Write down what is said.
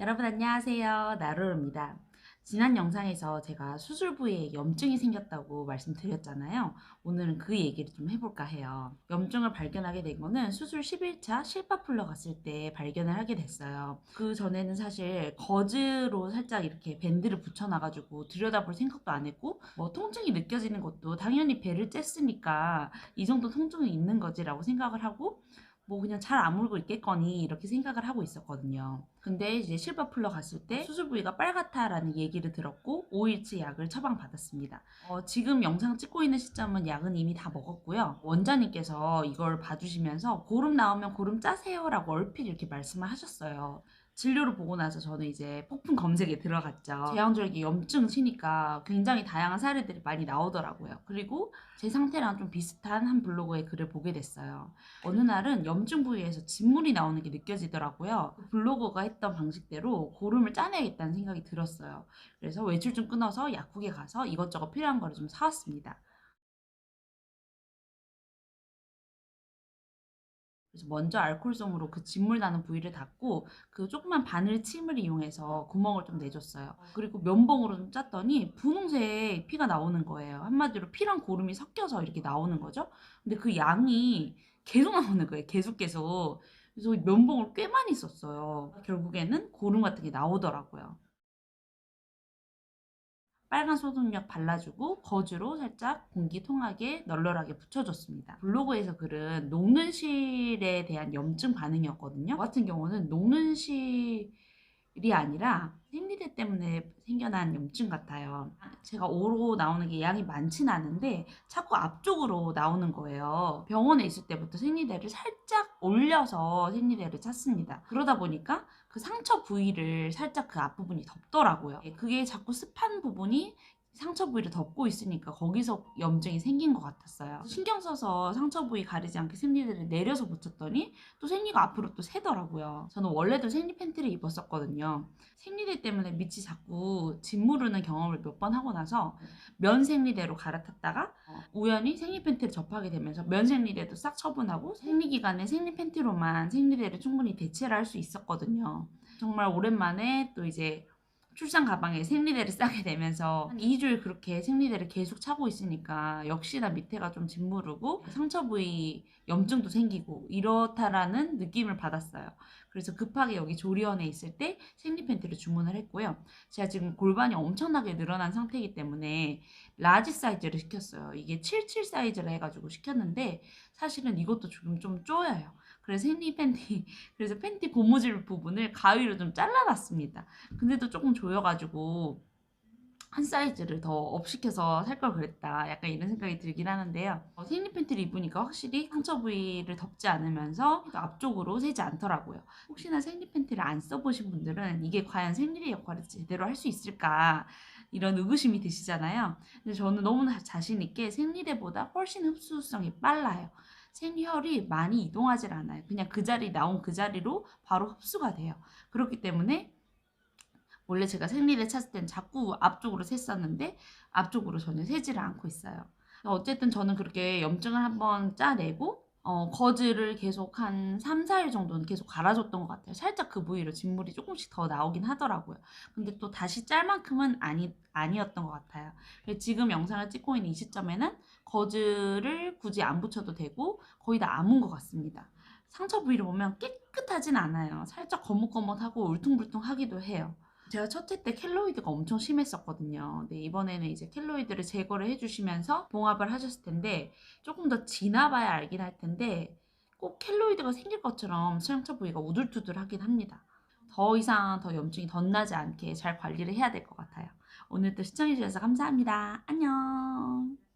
여러분 안녕하세요. 나루루입니다. 지난 영상에서 제가 수술 부위에 염증이 생겼다고 말씀드렸잖아요. 오늘은 그 얘기를 좀 해볼까 해요. 염증을 발견하게 된 거는 수술 10일차 실밥 풀러 갔을 때 발견을 하게 됐어요. 그 전에는 사실 거즈로 살짝 이렇게 밴드를 붙여놔가지고 들여다볼 생각도 안 했고 뭐 통증이 느껴지는 것도 당연히 배를 쬐으니까 이 정도 통증이 있는 거지 라고 생각을 하고 뭐 그냥 잘 아물고 있겠거니 이렇게 생각을 하고 있었거든요. 근데 이제 실밥 풀러 갔을 때 수술 부위가 빨갛다라는 얘기를 들었고 5일치 약을 처방받았습니다. 어, 지금 영상 찍고 있는 시점은 약은 이미 다 먹었고요. 원장님께서 이걸 봐주시면서 고름 나오면 고름 짜세요라고 얼핏 이렇게 말씀을 하셨어요. 진료를 보고 나서 저는 이제 폭풍 검색에 들어갔죠. 제왕절개 염증 치니까 굉장히 다양한 사례들이 많이 나오더라고요. 그리고 제 상태랑 좀 비슷한 한 블로그의 글을 보게 됐어요. 어느 날은 염증 부위에서 진물이 나오는 게 느껴지더라고요. 그 블로거가 했던 방식대로 고름을 짜내야겠다는 생각이 들었어요. 그래서 외출 좀 끊어서 약국에 가서 이것저것 필요한 거를 좀 사왔습니다. 그래서 먼저 알코올솜으로 그 진물 나는 부위를 닦고 그 조그만 바늘 침을 이용해서 구멍을 좀 내줬어요. 그리고 면봉으로 좀 짰더니 분홍색 피가 나오는 거예요. 한마디로 피랑 고름이 섞여서 이렇게 나오는 거죠. 근데 그 양이 계속 나오는 거예요. 계속 계속. 그래서 면봉을 꽤 많이 썼어요. 결국에는 고름 같은 게 나오더라고요. 빨간 소독약 발라주고 거즈로 살짝 공기 통하게 널널하게 붙여줬습니다. 블로그에서 글은 녹는 실에 대한 염증 반응이었거든요. 저 같은 경우는 녹는 실 이 아니라 생리대 때문에 생겨난 염증 같아요. 제가 오로 나오는 게 양이 많진 않은데 자꾸 앞쪽으로 나오는 거예요. 병원에 있을 때부터 생리대를 살짝 올려서 생리대를 찼습니다. 그러다 보니까 그 상처 부위를 살짝 그 앞부분이 덮더라고요. 예, 그게 자꾸 습한 부분이 상처 부위를 덮고 있으니까 거기서 염증이 생긴 것 같았어요. 신경 써서 상처 부위 가리지 않게 생리대를 내려서 붙였더니 또 생리가 앞으로 또 새더라고요. 저는 원래도 생리 팬티를 입었었거든요. 생리대 때문에 밑이 자꾸 짓무르는 경험을 몇 번 하고 나서 면 생리대로 갈아탔다가 우연히 생리 팬티를 접하게 되면서 면 생리대도 싹 처분하고 생리 기간에 생리 팬티로만 생리대를 충분히 대체를 할 수 있었거든요. 정말 오랜만에 또 이제 출산 가방에 생리대를 싸게 되면서 한 2주일 그렇게 생리대를 계속 차고 있으니까 역시나 밑에가 좀 짓무르고 상처 부위 염증도 생기고 이렇다라는 느낌을 받았어요. 그래서 급하게 여기 조리원에 있을 때 생리 팬티를 주문을 했고요. 제가 지금 골반이 엄청나게 늘어난 상태이기 때문에 라지 사이즈를 시켰어요. 이게 77 사이즈를 해가지고 시켰는데 사실은 이것도 지금 좀 쪼여요. 그래서 생리 팬티, 그래서 팬티 고무줄 부분을 가위로 좀 잘라놨습니다. 근데도 조금 조여가지고 한 사이즈를 더 업시켜서 살 걸 그랬다. 약간 이런 생각이 들긴 하는데요. 어, 생리 팬티를 입으니까 확실히 상처 부위를 덮지 않으면서 앞쪽으로 새지 않더라고요. 혹시나 생리 팬티를 안 써보신 분들은 이게 과연 생리의 역할을 제대로 할 수 있을까 이런 의구심이 드시잖아요. 근데 저는 너무나 자신 있게 생리대보다 훨씬 흡수성이 빨라요. 생리혈이 많이 이동하질 않아요. 그냥 그 자리 나온 그 자리로 바로 흡수가 돼요. 그렇기 때문에 원래 제가 생리를 찼을 땐 자꾸 앞쪽으로 샜었는데 앞쪽으로 전혀 새지를 않고 있어요. 어쨌든 저는 그렇게 염증을 한번 짜내고 어, 거즈를 계속 한 3, 4일 정도는 계속 갈아줬던 것 같아요. 살짝 그 부위로 진물이 조금씩 더 나오긴 하더라고요. 근데 또 다시 짤 만큼은 아니, 아니었던 것 같아요. 지금 영상을 찍고 있는 이 시점에는 거즈를 굳이 안 붙여도 되고 거의 다 아문 것 같습니다. 상처 부위를 보면 깨끗하진 않아요. 살짝 거뭇거뭇하고 울퉁불퉁하기도 해요. 제가 첫째 때 켈로이드가 엄청 심했었거든요. 근데 이번에는 이제 켈로이드를 제거를 해주시면서 봉합을 하셨을 텐데 조금 더 지나봐야 알긴 할 텐데 꼭 켈로이드가 생길 것처럼 상처 부위가 우둘투둘하긴 합니다. 더 이상 더 염증이 덧나지 않게 잘 관리를 해야 될 것 같아요. 오늘도 시청해주셔서 감사합니다. 안녕.